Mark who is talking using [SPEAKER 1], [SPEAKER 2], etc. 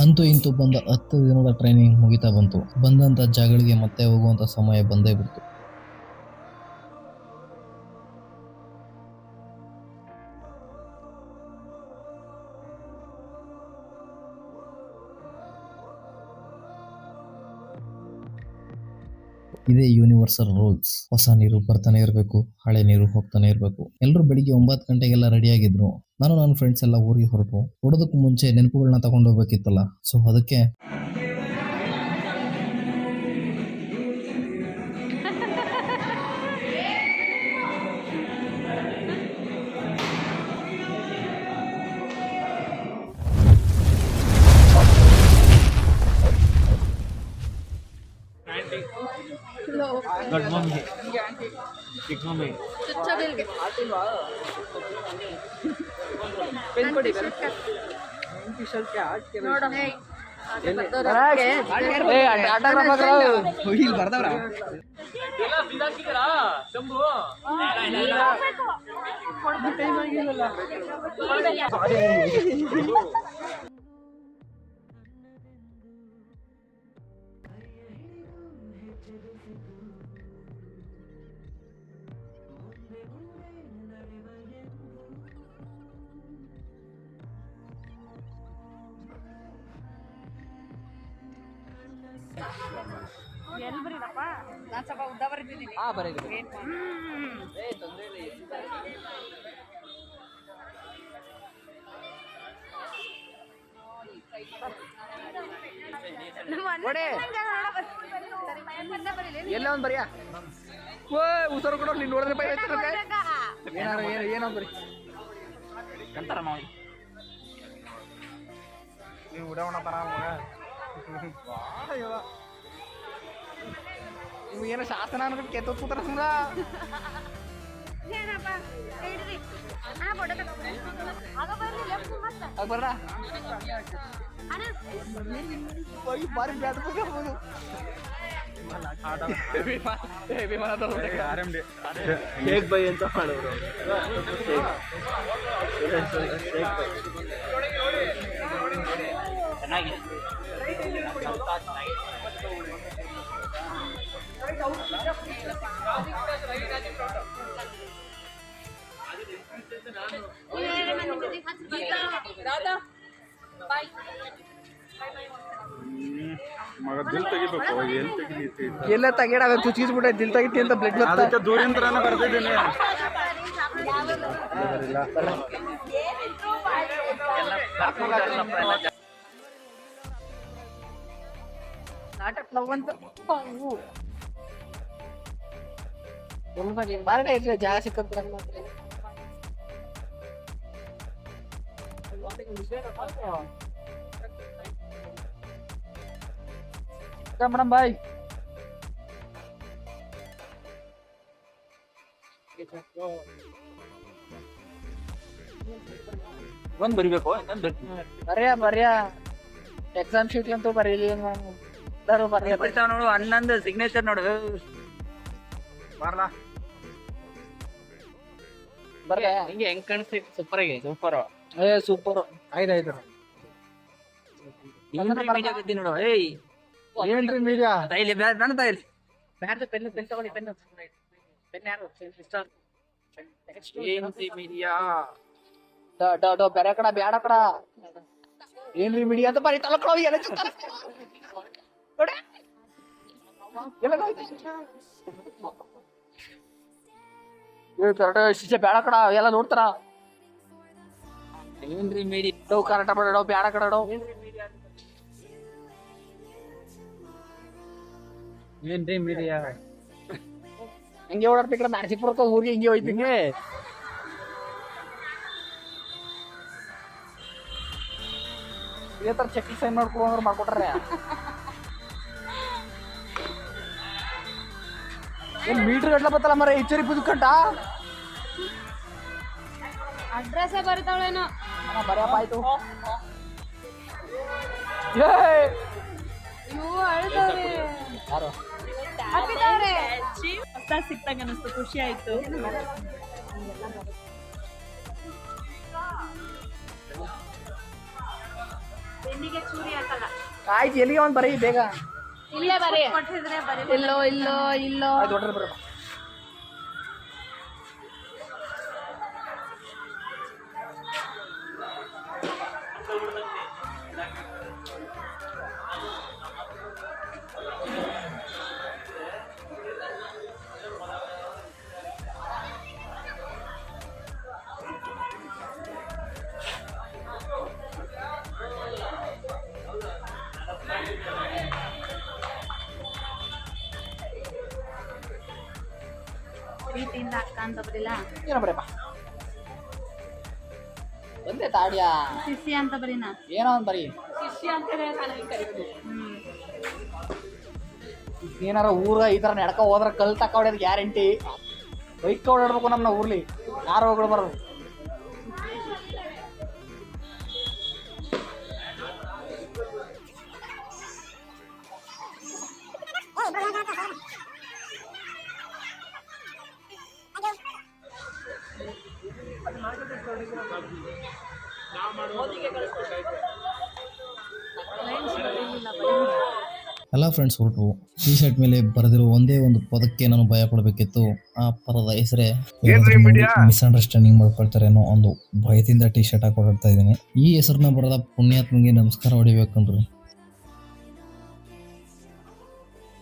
[SPEAKER 1] ಅಂತೂ ಇಂತೂ ಬಂದ ಹತ್ತು ದಿನದ ಟ್ರೈನಿಂಗ್ ಮುಗಿತಾ ಬಂತು. ಬಂದಂತ ಜಾಗಗಳಿಗೆ ಮತ್ತೆ ಹೋಗುವಂತ ಸಮಯ ಬಂದೇ ಬಿಡ್ತು. ಇದೇ ಯೂನಿವರ್ಸಲ್ ರೂಲ್ಸ್ ಹೊಸ ನೀರು ಬರ್ತಾನೆ ಇರಬೇಕು, ಹಳೆ ನೀರು ಹೋಗ್ತಾನೆ ಇರಬೇಕು. ಎಲ್ಲರೂ ಬೆಳಿಗ್ಗೆ ಒಂಬತ್ತು ಗಂಟೆಗೆಲ್ಲ ರೆಡಿ ಆಗಿದ್ರು. ನಾನು, ನನ್ನ ಫ್ರೆಂಡ್ಸ್ ಎಲ್ಲ ಊರಿಗೆ ಹೊರಟು. ಹೊಡೋದಕ್ಕೂ ಮುಂಚೆ ನೆನಪುಗಳನ್ನ ತಗೊಂಡೋಗ್ಬೇಕಿತ್ತಲ್ಲ ಸೊ ಅದಕ್ಕೆ
[SPEAKER 2] ದೊಡ್ಡ ಮಮ್ಮಿ ಚಿಕ್ಕ ಮಮ್ಮಿ
[SPEAKER 3] ಎಲ್ಲಿ ಬರೀನಪ್ಪ ನಾನು ಸ್ವಲ್ಪ ಉದ್ದ ಬರೀತಿದ್ದೀನಿ
[SPEAKER 2] ಹಾ ಬರೀರಿ
[SPEAKER 3] ನೋಡಿ
[SPEAKER 2] ಎಲ್ಲ ಒಂದ್ ಬರಿಯಾ? ಓ ಉಸರು ಕೂಡ ನೀನ್ ನೋಡಿದ್ರೆ ಬೈ ಏನಾರ ಏನು ಏನೋ ಬರಿ. ಕಂತಾರ ನಾವು ನೀವು. ಉಡಾವಣ ತರ ನೀವು ಏನೋ ಶಾಸನ ಅನ್ಕೊಂಡು ಕೆತ್ತ ಕೂತಾರ
[SPEAKER 3] ಬರ್ರಿ ಲೆಫ್ಟ್ ಮತ್ತೆ.
[SPEAKER 2] ಆಗ ಬರ್ರ?
[SPEAKER 3] ಅಣ್ಣ
[SPEAKER 2] ಹೋಗಿ ಬಾರಿ ಬ್ಯಾಟ್ ಹೋಗ್ಬೋದು ವಿಮಾನ
[SPEAKER 4] ಹೇಗ್ ಬೈ ಅಂತ ಮಾಡೋರು ಮಗ ದಿಲ್ ತೆಗಿಬೇಕು ಏನ್ ತೆಗಿತಿ
[SPEAKER 2] ಎಲ್ಲ ತಗೇಡ ಚುಚ್ಚಿಸ್ಬಿಟ್ಟೆ ದಿಲ್ ತೆಗಿತಿ ಅಂತ ಬ್ಲಡ್
[SPEAKER 4] ಅದಕ್ಕೆ ದೂರಿಂದ್ರನ ಬರ್ತಿದ್ದೀನಿ
[SPEAKER 2] ನಾಟಕ ಬಾರಡೆ ಇದ್ರೆ ಜಾಗ ಸಿಕ್ಕಂತ ಮೇಡಮ್ ಬಾಯ್
[SPEAKER 4] ಒಂದ್ ಬರಿಬೇಕು ಇನ್ನೊಂದು
[SPEAKER 2] ಬರ್ಯಾ ಬರ್ಯಾ ಎಕ್ಸಾಮ್ ಶೀಟ್ ಅಂತೂ ಬರೀಲಿ ನಾನು ಎಲ್ಲರೂ
[SPEAKER 4] ಬರ್ತಾವ ನೋಡು ಅಣ್ಣಂದು ಸಿಗ್ನೇಚರ್ ನೋಡು ಬರ್ಲಾ
[SPEAKER 2] ಬರ್ಯಾ
[SPEAKER 4] ಹಿಂಗೆ ಹೆಂಗ್ ಕಾಣಿಸ್ತೈತಿ ಸೂಪರ್ ಆಗಿ ಸೂಪರ್
[SPEAKER 2] ಏ ಸೂಪರ್ ಐದು ಐದು
[SPEAKER 4] ನೋಡು ಏಯ್
[SPEAKER 2] ಏನ್ರಿ ಮೀಡಿಯಾ
[SPEAKER 4] ಇಲ್ಲಿ ನನ್ನ ತೈಲಿ
[SPEAKER 2] ಬ್ಯಾರ್ದು ಪೆನ್ ಪೆನ್ ತಗೊಳ್ಳಿ ಪೆನ್ ಪೆನ್ ಯಾರು?
[SPEAKER 4] ಏನ್ರಿ ಮೀಡಿಯಾ
[SPEAKER 2] ಡೋ ಡೋ ಡೋ ಬೇರೆ ಕಡ ಬ್ಯಾಡ ಕಡ. ಏನ್ರಿ ಮೀಡಿಯಾ ಅಂತ ಬರೀ ತಲಕಳ ಎಲ್ಲ ಚಿಂತಾರ ನೋಡಿ ಎಲ್ಲ ಕಡ ಎಲ್ಲ ನೋಡ್ತಾರ.
[SPEAKER 4] ಏನ್ರಿ ಮೀಡಿ
[SPEAKER 2] ಡೋ ಕರೆಕ್ಟ್ ಮಾಡ ಡೋ ಬ್ಯಾಡ ಕಡ ಡೋ.
[SPEAKER 4] ಏನ್ರಿ ಮೀಡಿಯಾ
[SPEAKER 2] ಹಂಗೆ ಓಡಾಡ್ತಿ ಕಡೆ ನರಸೀಪುರಕ್ಕೆ ಊರಿಗೆ ಹಿಂಗೆ ಹೋಯ್ತಿಂಗೆ ಇದೇ ತರ ಚೆಕ್ ಸೈನ್ ಮಾಡ್ಕೊಳಂದ್ರೆ ಮಾಡ್ಕೊಟ್ರೆ. ಏನ್ ಮೀಟರ್ ಗಟ್ಲ ಬತ್ತಲ್ಲ ಮರ ಹೆಚ್ಚರಿ ಬುದ್ಕಂಟ
[SPEAKER 3] ಅಡ್ರೆಸ್ ಬರ್ತಾವಳೇನೋ
[SPEAKER 2] ಬರೆಯಪ್ಪ ಆಯ್ತು. ಏ
[SPEAKER 3] ಇವು ಅಳ್ದವ್ರೆ.
[SPEAKER 2] ಯಾರು?
[SPEAKER 5] ಹೊಸ ಸಿಕ್ತಂಗ ಅನಿಸ್ತು ಖುಷಿ ಆಯ್ತು.
[SPEAKER 2] ಆಯ್ತು ಎಲ್ಲಿಗೆ ಒಂದ್ ಬರೀ ಬೇಗ?
[SPEAKER 3] ಇಲ್ಲೇ ಬರೀ. ಬರೀ ಇಲ್ಲೋ ಇಲ್ಲೋ ಇಲ್ಲೋ.
[SPEAKER 2] ಆಯ್ತು
[SPEAKER 3] ಪ್ರೀತಿಯಿಂದ ಅಕ್ಕ ಅಂತ ಬರಿಲ್ಲ
[SPEAKER 2] ಏನೋ ಬರಪ್ಪ ಬಂದೆ ತಾಡ್ಯಾ?
[SPEAKER 3] ಶಿಷ್ಯ ಅಂತ ಬರೀನ?
[SPEAKER 2] ಏನೋ ಒಂದು ಬರೀ.
[SPEAKER 3] ಶಿಷ್ಯ ಅಂತಾನೆ ಹ್ಮ್.
[SPEAKER 2] ಏನಾರ ಊರ ಈ ತರ ನಡ್ಕ ಹೋದ್ರ ಕಲ್ ತಕ್ಕ ಹೊಡ್ಯೋದು ಗ್ಯಾರಂಟಿ. ಬೈಕ್ ಓಡಾಡ್ಬೇಕು ನಮ್ಮ ಊರ್ಲಿ. ಯಾರು ಹೋಗ್ಬಿಡ
[SPEAKER 1] ಎಲ್ಲ ಫ್ರೆಂಡ್ಸ್ ಹೊರಟು. ಟಿ ಶರ್ಟ್ ಮೇಲೆ ಬರೆದಿರೋ ಒಂದೇ ಒಂದು ಪದಕ್ಕೆ ನಾನು ಭಯ ಪಡಬೇಕಿತ್ತು. ಆ ಪದದ ಹೆಸರೇ ಮಿಸ್ಅಂಡರ್ಸ್ಟ್ಯಾಂಡಿಂಗ್ ಮಾಡ್ಕೊಳ್ತಾರೆ ಅನ್ನೋ ಒಂದು ಭಯದಿಂದ ಟಿ ಶರ್ಟ್ ಹಾಕೊಂಡಿದ್ದೀನಿ ಇದ್ದೀನಿ. ಈ ಹೆಸರನ್ನ ಬರೆದ ಪುಣ್ಯಾತ್ಮಗೆ ನಮಸ್ಕಾರ ಹೊಡಿಬೇಕನ್ರಿ